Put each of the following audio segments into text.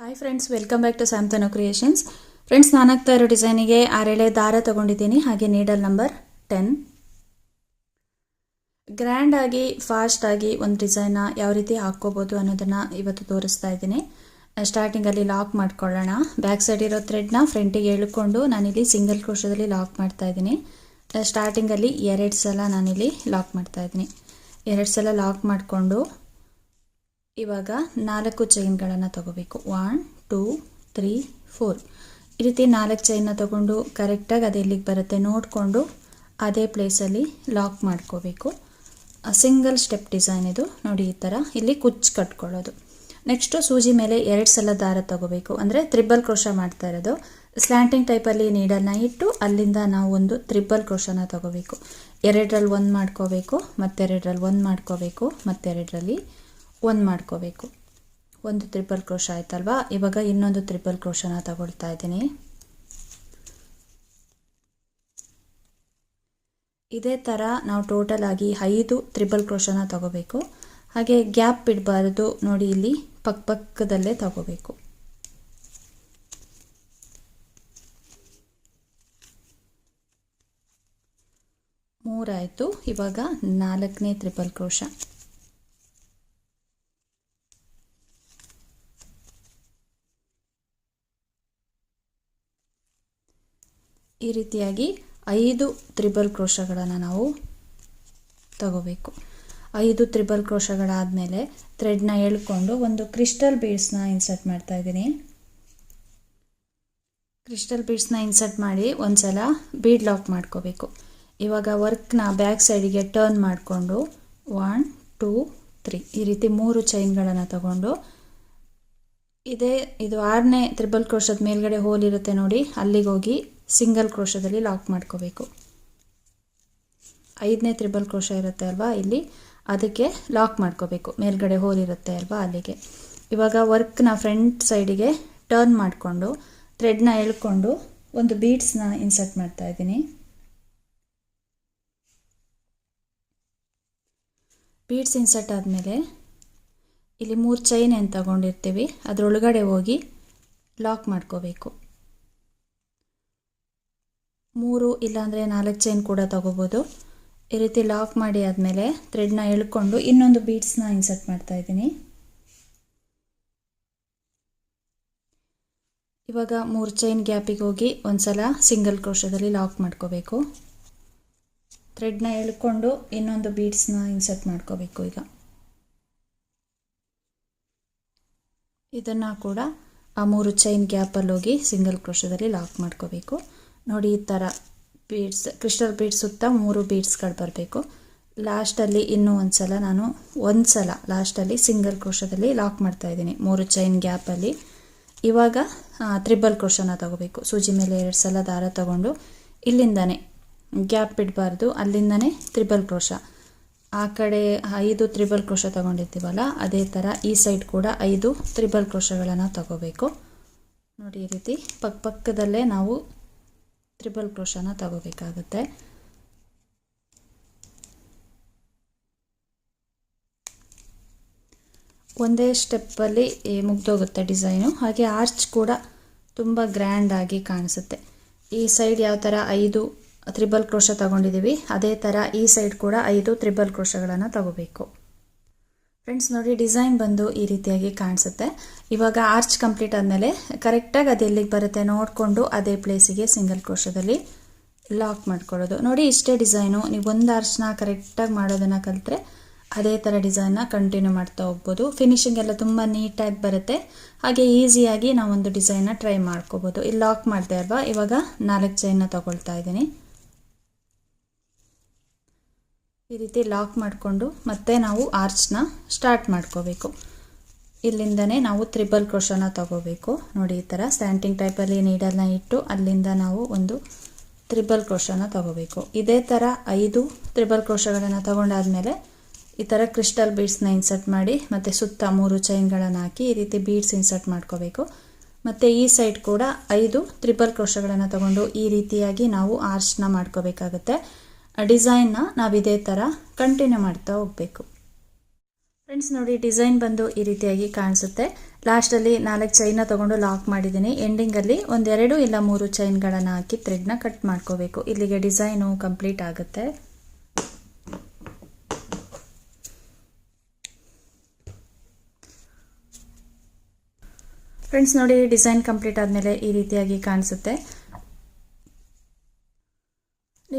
Hi friends welcome back to ಸ್ಯಾಮ್ತನೋ creations friends ನಾನು ಹಾಕ್ತಾ ಇರೋ ಡಿಸೈನಿಗೆ ಆರೇಳೆ ದಾರ ತಗೊಂಡಿದ್ದೀನಿ, ಹಾಗೆ ನೀಡಲ್ ನಂಬರ್ ಟೆನ್ ಗ್ರ್ಯಾಂಡ್ ಆಗಿ ಫಾಸ್ಟ್ ಆಗಿ ಒಂದು ಡಿಸೈನ್ನ ಯಾವ ರೀತಿ ಹಾಕ್ಕೋಬೋದು ಅನ್ನೋದನ್ನು ಇವತ್ತು ತೋರಿಸ್ತಾ ಇದ್ದೀನಿ. ಸ್ಟಾರ್ಟಿಂಗಲ್ಲಿ ಲಾಕ್ ಮಾಡ್ಕೊಳ್ಳೋಣ. ಬ್ಯಾಕ್ ಸೈಡ್ ಇರೋ ಥ್ರೆಡ್ನ ಫ್ರಂಟಿಗೆ ಎಳ್ಕೊಂಡು ನಾನಿಲ್ಲಿ ಸಿಂಗಲ್ ಕೋಶದಲ್ಲಿ ಲಾಕ್ ಮಾಡ್ತಾ ಇದ್ದೀನಿ. ಸ್ಟಾರ್ಟಿಂಗಲ್ಲಿ ಎರಡು ಸಲ ನಾನಿಲ್ಲಿ ಲಾಕ್ ಮಾಡ್ತಾ ಇದ್ದೀನಿ. ಎರಡು ಸಲ ಲಾಕ್ ಮಾಡಿಕೊಂಡು ಇವಾಗ ನಾಲ್ಕು ಚೈನ್ಗಳನ್ನು ತಗೋಬೇಕು. ಒನ್ ಟೂ ತ್ರೀ ಫೋರ್ ಈ ರೀತಿ ನಾಲ್ಕು ಚೈನ್ನ ತಗೊಂಡು ಕರೆಕ್ಟಾಗಿ ಅದು ಎಲ್ಲಿಗೆ ಬರುತ್ತೆ ನೋಡಿಕೊಂಡು ಅದೇ ಪ್ಲೇಸಲ್ಲಿ ಲಾಕ್ ಮಾಡ್ಕೋಬೇಕು. ಸಿಂಗಲ್ ಸ್ಟೆಪ್ ಡಿಸೈನ್ ಇದು. ನೋಡಿ ಈ ಥರ ಇಲ್ಲಿ ಕುಚ್ಚು ಕಟ್ಕೊಳ್ಳೋದು. ನೆಕ್ಸ್ಟು ಸೂಜಿ ಮೇಲೆ ಎರಡು ಸಲ ದಾರ ತಗೋಬೇಕು. ಅಂದರೆ ತ್ರಿಬಲ್ ಕ್ರೋಶ ಮಾಡ್ತಾ ಇರೋದು. ಸ್ಲ್ಯಾಂಟಿಂಗ್ ಟೈಪಲ್ಲಿ ನೀಡಲ್ನ ಇಟ್ಟು ಅಲ್ಲಿಂದ ನಾವು ಒಂದು ತ್ರಿಬಲ್ ಕ್ರೋಶನ ತಗೋಬೇಕು. ಎರಡರಲ್ಲಿ ಒಂದು ಮಾಡ್ಕೋಬೇಕು, ಮತ್ತೆರಡರಲ್ಲಿ ಒಂದು ಮಾಡ್ಕೋಬೇಕು, ಮತ್ತೆರಡರಲ್ಲಿ ಒಂದು ಮಾಡ್ಕೋಬೇಕು. ಒಂದು ತ್ರಿಪಲ್ ಕ್ರೋಶ ಆಯ್ತಲ್ವಾ? ಇವಾಗ ಇನ್ನೊಂದು ತ್ರಿಪಲ್ ಕ್ರೋಶನ ತಗೊಳ್ತಾ ಇದ್ದೀನಿ. ಇದೇ ಥರ ನಾವು ಟೋಟಲ್ ಆಗಿ ಐದು ತ್ರಿಬಲ್ ಕ್ರೋಶನ ತಗೋಬೇಕು. ಹಾಗೆ ಗ್ಯಾಪ್ ಬಿಡಬಾರ್ದು ನೋಡಿ ಇಲ್ಲಿ ಪಕ್ಕ ಪಕ್ಕದಲ್ಲೇ ತಗೋಬೇಕು. ಮೂರಾಯಿತು. ಇವಾಗ ನಾಲ್ಕನೇ ತ್ರಿಬಲ್ ಕ್ರೋಶ ಈ ರೀತಿಯಾಗಿ ಐದು ತ್ರಿಬಲ್ ಕ್ರೋಶಗಳನ್ನು ನಾವು ತಗೋಬೇಕು. ಐದು ತ್ರಿಬಲ್ ಕ್ರೋಶಗಳಾದಮೇಲೆ ಥ್ರೆಡ್ನ ಎಳ್ಕೊಂಡು ಒಂದು ಕ್ರಿಸ್ಟಲ್ ಬೀಡ್ಸ್ನ ಇನ್ಸರ್ಟ್ ಮಾಡ್ತಾ ಇದ್ದೀನಿ. ಕ್ರಿಸ್ಟಲ್ ಬೀಡ್ಸ್ನ ಇನ್ಸರ್ಟ್ ಮಾಡಿ ಒಂದು ಸಲ ಬೀಡ್ ಲಾಕ್ ಮಾಡ್ಕೋಬೇಕು. ಇವಾಗ ವರ್ಕ್ನ ಬ್ಯಾಕ್ ಸೈಡಿಗೆ ಟರ್ನ್ ಮಾಡಿಕೊಂಡು ಒನ್, ಟೂ, ತ್ರೀ ಈ ರೀತಿ ಮೂರು ಚೈನ್ಗಳನ್ನು ತಗೊಂಡು ಇದೇ ಇದು ಆರನೇ ತ್ರಿಬಲ್ ಕ್ರೋಶದ ಮೇಲ್ಗಡೆ ಹೋಲ್ ಇರುತ್ತೆ ನೋಡಿ ಅಲ್ಲಿಗೆ ಹೋಗಿ ಸಿಂಗಲ್ ಕ್ರೋಶದಲ್ಲಿ ಲಾಕ್ ಮಾಡ್ಕೋಬೇಕು. ಐದನೇ ತ್ರಿಬಲ್ ಕ್ರೋಶ ಇರುತ್ತೆ ಅಲ್ವಾ? ಇಲ್ಲಿ ಅದಕ್ಕೆ ಲಾಕ್ ಮಾಡ್ಕೋಬೇಕು. ಮೇಲ್ಗಡೆ ಹೋಲ್ ಇರುತ್ತೆ ಅಲ್ವಾ ಅಲ್ಲಿಗೆ. ಇವಾಗ ವರ್ಕ್ನ ಫ್ರಂಟ್ ಸೈಡಿಗೆ ಟರ್ನ್ ಮಾಡಿಕೊಂಡು ಥ್ರೆಡ್ನ ಎಳ್ಕೊಂಡು ಒಂದು ಬೀಡ್ಸ್ನ ಇನ್ಸರ್ಟ್ ಮಾಡ್ತಾ ಇದ್ದೀನಿ. ಬೀಡ್ಸ್ ಇನ್ಸರ್ಟ್ ಆದಮೇಲೆ ಇಲ್ಲಿ ಮೂರು ಚೈನ್ ಏನು ತಗೊಂಡಿರ್ತೀವಿ, ಅದರೊಳಗಡೆ ಹೋಗಿ ಲಾಕ್ ಮಾಡ್ಕೋಬೇಕು. ಮೂರು ಇಲ್ಲಾಂದರೆ ನಾಲ್ಕು ಚೈನ್ ಕೂಡ ತಗೋಬೋದು. ಈ ರೀತಿ ಲಾಕ್ ಮಾಡಿ ಆದಮೇಲೆ ಥ್ರೆಡ್ನ ಎಳ್ಕೊಂಡು ಇನ್ನೊಂದು ಬೀಡ್ಸ್ನ ಇನ್ಸರ್ಟ್ ಮಾಡ್ತಾ ಇದ್ದೀನಿ. ಇವಾಗ ಮೂರು ಚೈನ್ ಗ್ಯಾಪಿಗೆ ಹೋಗಿ ಒಂದು ಸಲ ಸಿಂಗಲ್ ಕ್ರೋಶದಲ್ಲಿ ಲಾಕ್ ಮಾಡ್ಕೋಬೇಕು ಥ್ರೆಡ್ನ ಎಳ್ಕೊಂಡು ಇನ್ನೊಂದು ಬೀಡ್ಸ್ನ ಇನ್ಸರ್ಟ್ ಮಾಡ್ಕೋಬೇಕು ಈಗ. ಇದನ್ನು ಕೂಡ ಆ ಮೂರು ಚೈನ್ ಗ್ಯಾಪಲ್ಲಿ ಹೋಗಿ ಸಿಂಗಲ್ ಕ್ರೋಶದಲ್ಲಿ ಲಾಕ್ ಮಾಡ್ಕೋಬೇಕು. ನೋಡಿ ಈ ಥರ ಬೀಡ್ಸ್ ಕ್ರಿಸ್ಟಲ್ ಬೀಡ್ಸ್ ಸುತ್ತ ಮೂರು ಬೀಡ್ಸ್ಗಳು ಬರಬೇಕು. ಲಾಸ್ಟಲ್ಲಿ ಇನ್ನೂ ಒಂದು ಸಲ ನಾನು ಒಂದು ಸಲ ಲಾಸ್ಟಲ್ಲಿ ಸಿಂಗಲ್ ಕ್ರೋಶದಲ್ಲಿ ಲಾಕ್ ಮಾಡ್ತಾ ಇದ್ದೀನಿ, ಮೂರು ಚೈನ್ ಗ್ಯಾಪಲ್ಲಿ ಇವಾಗ ತ್ರಿಬಲ್ ಕ್ರೋಶನ ತಗೋಬೇಕು. ಸೂಜಿ ಮೇಲೆ ಎರಡು ಸಲ ದಾರ ತಗೊಂಡು ಇಲ್ಲಿಂದನೇ ಗ್ಯಾಪ್ ಬಿಡಬಾರ್ದು, ಅಲ್ಲಿಂದನೇ ತ್ರಿಬಲ್ ಕ್ರೋಶ ಆ ಕಡೆ ಐದು ತ್ರಿಬಲ್ ಕ್ರೋಶ ತಗೊಂಡಿರ್ತೀವಲ್ಲ, ಅದೇ ಥರ ಈ ಸೈಡ್ ಕೂಡ ಐದು ತ್ರಿಬಲ್ ಕ್ರೋಶಗಳನ್ನು ತಗೋಬೇಕು. ನೋಡಿ ಈ ರೀತಿ ಪಕ್ಕ ಪಕ್ಕದಲ್ಲೇ ನಾವು ತ್ರಿಬಲ್ ಕ್ರೋಶನ ತಗೋಬೇಕಾಗುತ್ತೆ. ಒಂದೇ ಸ್ಟೆಪ್ಪಲ್ಲಿ ಮುಗ್ದೋಗುತ್ತೆ ಡಿಸೈನು ಹಾಗೆ ಆರ್ಚ್ ಕೂಡ ತುಂಬ ಗ್ರ್ಯಾಂಡಾಗಿ ಕಾಣಿಸುತ್ತೆ. ಈ ಸೈಡ್ ಯಾವ ಥರ ಐದು ತ್ರಿಬಲ್ ಕ್ರೋಶ ತಗೊಂಡಿದ್ದೀವಿ, ಅದೇ ಥರ ಈ ಸೈಡ್ ಕೂಡ ಐದು ತ್ರಿಬಲ್ ಕ್ರೋಶಗಳನ್ನು ತಗೋಬೇಕು. ಫ್ರೆಂಡ್ಸ್ ನೋಡಿ ಡಿಸೈನ್ ಬಂದು ಈ ರೀತಿಯಾಗಿ ಕಾಣಿಸುತ್ತೆ. ಇವಾಗ ಆರ್ಚ್ ಕಂಪ್ಲೀಟ್ ಆದಮೇಲೆ ಕರೆಕ್ಟಾಗಿ ಅದು ಎಲ್ಲಿಗೆ ಬರುತ್ತೆ ನೋಡಿಕೊಂಡು ಅದೇ ಪ್ಲೇಸಿಗೆ ಸಿಂಗಲ್ ಕ್ರೋಶದಲ್ಲಿ ಲಾಕ್ ಮಾಡ್ಕೊಳ್ಳೋದು. ನೋಡಿ, ಇಷ್ಟೇ ಡಿಸೈನು ನೀವು ಒಂದು ಆರ್ಚ್ನ ಕರೆಕ್ಟಾಗಿ ಮಾಡೋದನ್ನು ಕಲಿತ್ರೆ ಅದೇ ಥರ ಡಿಸೈನ್ನ ಕಂಟಿನ್ಯೂ ಮಾಡ್ತಾ ಹೋಗ್ಬೋದು. ಫಿನಿಶಿಂಗ್ ಎಲ್ಲ ತುಂಬ ನೀಟಾಗಿ ಬರುತ್ತೆ. ಹಾಗೆ ಈಸಿಯಾಗಿ ನಾವೊಂದು ಡಿಸೈನ್ನ ಟ್ರೈ ಮಾಡ್ಕೋಬೋದು. ಇಲ್ಲಿ ಲಾಕ್ ಮಾಡಿದೆ ಅಲ್ವಾ ಇವಾಗ ನಾಲ್ಕು ಚೈನ್ನ ತೊಗೊಳ್ತಾ ಇದ್ದೀನಿ. ಈ ರೀತಿ ಲಾಕ್ ಮಾಡಿಕೊಂಡು ಮತ್ತೆ ನಾವು ಆರ್ಚ್ನ ಸ್ಟಾರ್ಟ್ ಮಾಡ್ಕೋಬೇಕು. ಇಲ್ಲಿಂದನೇ ನಾವು ತ್ರಿಬಲ್ ಕ್ರೋಶನ ತಗೋಬೇಕು. ನೋಡಿ, ಈ ಥರ ಸ್ಯಾಂಟಿಂಗ್ ಟೈಪಲ್ಲಿ ನೀಡಲ್ನ ಇಟ್ಟು ಅಲ್ಲಿಂದ ನಾವು ಒಂದು ತ್ರಿಬಲ್ ಕ್ರೋಶನ ತಗೋಬೇಕು. ಇದೇ ಥರ ಐದು ತ್ರಿಬಲ್ ಕ್ರೋಶಗಳನ್ನು ತಗೊಂಡಾದ್ಮೇಲೆ ಈ ಥರ ಕ್ರಿಸ್ಟಲ್ ಬೀಡ್ಸ್ನ ಇನ್ಸರ್ಟ್ ಮಾಡಿ, ಮತ್ತು ಸುತ್ತ ಮೂರು ಚೈನ್ಗಳನ್ನು ಹಾಕಿ ಈ ರೀತಿ ಬೀಡ್ಸ್ ಇನ್ಸರ್ಟ್ ಮಾಡ್ಕೋಬೇಕು. ಮತ್ತು ಈ ಸೈಡ್ ಕೂಡ ಐದು ತ್ರಿಬಲ್ ಕ್ರೋಶಗಳನ್ನು ತಗೊಂಡು ಈ ರೀತಿಯಾಗಿ ನಾವು ಆರ್ಚ್ನ ಮಾಡ್ಕೋಬೇಕಾಗುತ್ತೆ. ಡಿಸೈನ್ನ ನಾವು ಇದೇ ಥರ ಕಂಟಿನ್ಯೂ ಮಾಡ್ತಾ ಹೋಗಬೇಕು. ಫ್ರೆಂಡ್ಸ್ ನೋಡಿ ಡಿಸೈನ್ ಬಂದು ಈ ರೀತಿಯಾಗಿ ಕಾಣಿಸುತ್ತೆ. ಲಾಸ್ಟಲ್ಲಿ ನಾಲ್ಕು ಚೈನ ತೊಗೊಂಡು ಲಾಕ್ ಮಾಡಿದ್ದೀನಿ. ಎಂಡಿಂಗಲ್ಲಿ ಒಂದೆರಡು ಇಲ್ಲ ಮೂರು ಚೈನ್ಗಳನ್ನು ಹಾಕಿ ಥ್ರೆಡ್ನ ಕಟ್ ಮಾಡ್ಕೋಬೇಕು. ಇಲ್ಲಿಗೆ ಡಿಸೈನು ಕಂಪ್ಲೀಟ್ ಆಗುತ್ತೆ. ಫ್ರೆಂಡ್ಸ್ ನೋಡಿ ಡಿಸೈನ್ ಕಂಪ್ಲೀಟ್ ಆದಮೇಲೆ ಈ ರೀತಿಯಾಗಿ ಕಾಣಿಸುತ್ತೆ.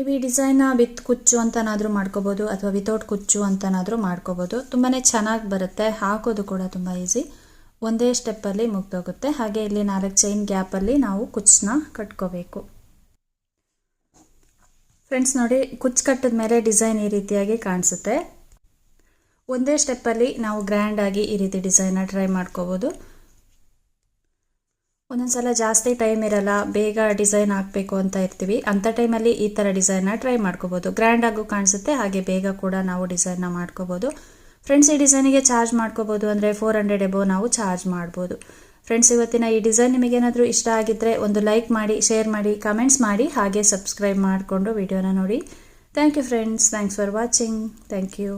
ನೀವು ಡಿಸೈನ್ ವಿತ್ ಕುಚ್ಚು ಅಂತನಾದರೂ ಮಾಡ್ಕೋಬೋದು ಅಥವಾ ವಿತೌಟ್ ಕುಚ್ಚು ಅಂತನಾದರೂ ಮಾಡ್ಕೋಬೋದು. ತುಂಬಾ ಚೆನ್ನಾಗಿ ಬರುತ್ತೆ. ಹಾಕೋದು ಕೂಡ ತುಂಬ ಈಸಿ ಒಂದೇ ಸ್ಟೆಪ್ಪಲ್ಲಿ ಮುಗ್ದೋಗುತ್ತೆ. ಹಾಗೆ ಇಲ್ಲಿ ನಾಲ್ಕು ಚೈನ್ ಗ್ಯಾಪಲ್ಲಿ ನಾವು ಕುಚ್ಚನ್ನ ಕಟ್ಕೋಬೇಕು. ಫ್ರೆಂಡ್ಸ್ ನೋಡಿ, ಕುಚ್ಚು ಕಟ್ಟಿದ ಮೇಲೆ ಡಿಸೈನ್ ಈ ರೀತಿಯಾಗಿ ಕಾಣಿಸುತ್ತೆ. ಒಂದೇ ಸ್ಟೆಪ್ಪಲ್ಲಿ ನಾವು ಗ್ರ್ಯಾಂಡಾಗಿ ಈ ರೀತಿ ಡಿಸೈನ್ನ ಟ್ರೈ ಮಾಡ್ಕೋಬೋದು. ಒಂದೊಂದ್ಸಲ ಜಾಸ್ತಿ ಟೈಮ್ ಇರಲ್ಲ, ಬೇಗ ಡಿಸೈನ್ ಹಾಕಬೇಕು ಅಂತ ಇರ್ತೀವಿ. ಅಂಥ ಟೈಮಲ್ಲಿ ಈ ಥರ ಡಿಸೈನ್ನ ಟ್ರೈ ಮಾಡ್ಕೋಬೋದು. ಗ್ರ್ಯಾಂಡಾಗೂ ಕಾಣಿಸುತ್ತೆ, ಹಾಗೆ ಬೇಗ ಕೂಡ ನಾವು ಡಿಸೈನ್ನ ಮಾಡ್ಕೋಬೋದು. ಫ್ರೆಂಡ್ಸ್ ಈ ಡಿಸೈನಿಗೆ ಚಾರ್ಜ್ ಮಾಡ್ಕೋಬೋದು ಅಂದರೆ ಫೋರ್ ಹಂಡ್ರೆಡ್ ಎಬೋ ನಾವು ಚಾರ್ಜ್ ಮಾಡ್ಬೋದು. ಫ್ರೆಂಡ್ಸ್ ಇವತ್ತಿನ ಈ ಡಿಸೈನ್ ನಿಮಗೇನಾದರೂ ಇಷ್ಟ ಆಗಿದ್ದರೆ ಒಂದು ಲೈಕ್ ಮಾಡಿ ಶೇರ್ ಮಾಡಿ ಕಮೆಂಟ್ಸ್ ಮಾಡಿ, ಹಾಗೆ ಸಬ್ಸ್ಕ್ರೈಬ್ ಮಾಡಿಕೊಂಡು ವಿಡಿಯೋನ ನೋಡಿ. Thank you friends thanks for watching thank you